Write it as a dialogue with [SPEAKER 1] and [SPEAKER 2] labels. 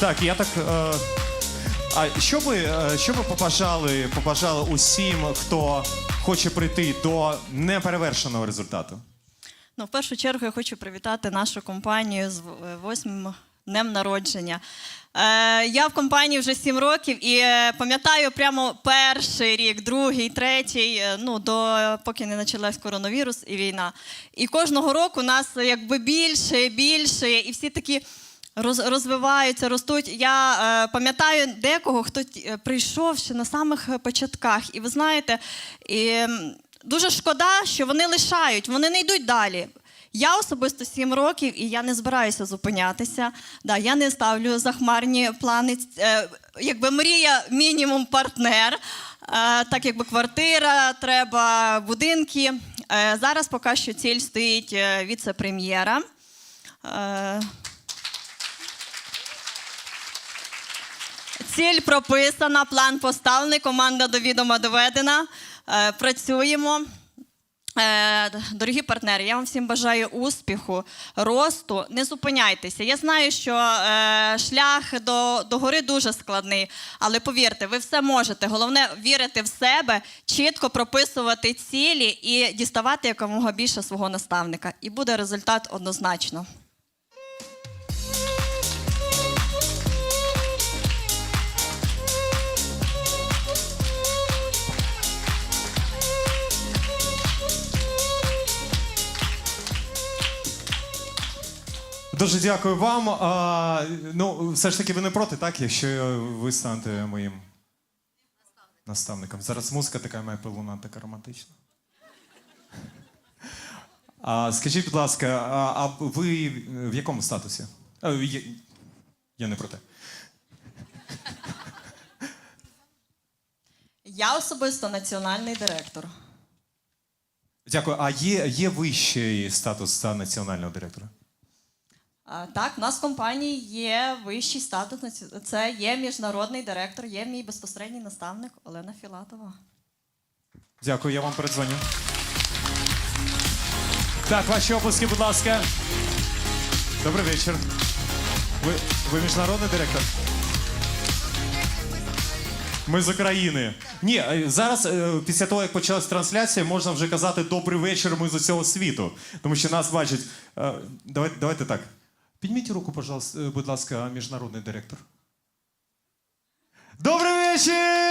[SPEAKER 1] Так, я так. Е, а що ви, е, що ви побажали, побажали усім, хто хоче прийти до неперевершеного результату?
[SPEAKER 2] Ну, в першу чергу я хочу привітати нашу компанію з в- восьмим днем народження. Е, я в компанії вже сім років і е, пам'ятаю прямо перший рік, другий, третій, е, ну до поки не почалась коронавірус і війна. І кожного року нас якби більше, більше, і всі такі. Роз- Розвиваються, ростуть. Я е, пам'ятаю декого, хто е, прийшов ще на самих е, початках. І ви знаєте, і, дуже шкода, що вони лишають, вони не йдуть далі. Я особисто 7 років і я не збираюся зупинятися. Да, я не ставлю захмарні плани. Е, якби мрія мінімум партнер, е, так якби квартира, треба будинки. Е, зараз поки що ціль стоїть е, віце-прем'єра. Е, Ціль прописана, план поставлений, команда до відома доведена. Е, працюємо. Е, Дорогі партнери, я вам всім бажаю успіху, росту. Не зупиняйтеся. Я знаю, що е, шлях до, до гори дуже складний, але повірте, ви все можете. Головне вірити в себе, чітко прописувати цілі і діставати якомога більше свого наставника. І буде результат однозначно.
[SPEAKER 1] Дуже дякую вам. А, ну, все ж таки, ви не проти, так? Якщо ви станете моїм наставником. Зараз музика така має пилуна, така романтична. А, скажіть, будь ласка, а, а ви в якому статусі? А, я, я не про те.
[SPEAKER 2] Я особисто національний директор.
[SPEAKER 1] Дякую. А є, є вищий статус за національного директора?
[SPEAKER 2] Так, в нас в компанії є вищий статус. Це є міжнародний директор, є мій безпосередній наставник Олена Філатова.
[SPEAKER 1] Дякую, я вам передзвоню. Так, ваші оплески, будь ласка. Добрий вечір. Ви, ви міжнародний директор? Ми з України. Ні, е, зараз, е, після того, як почалась трансляція, можна вже казати добрий вечір, ми з усього світу. Тому що нас бачать. Е, Давайте, давайте так. Підніміть руку, е, будь ласка, міжнародний директор. Добрий вечір!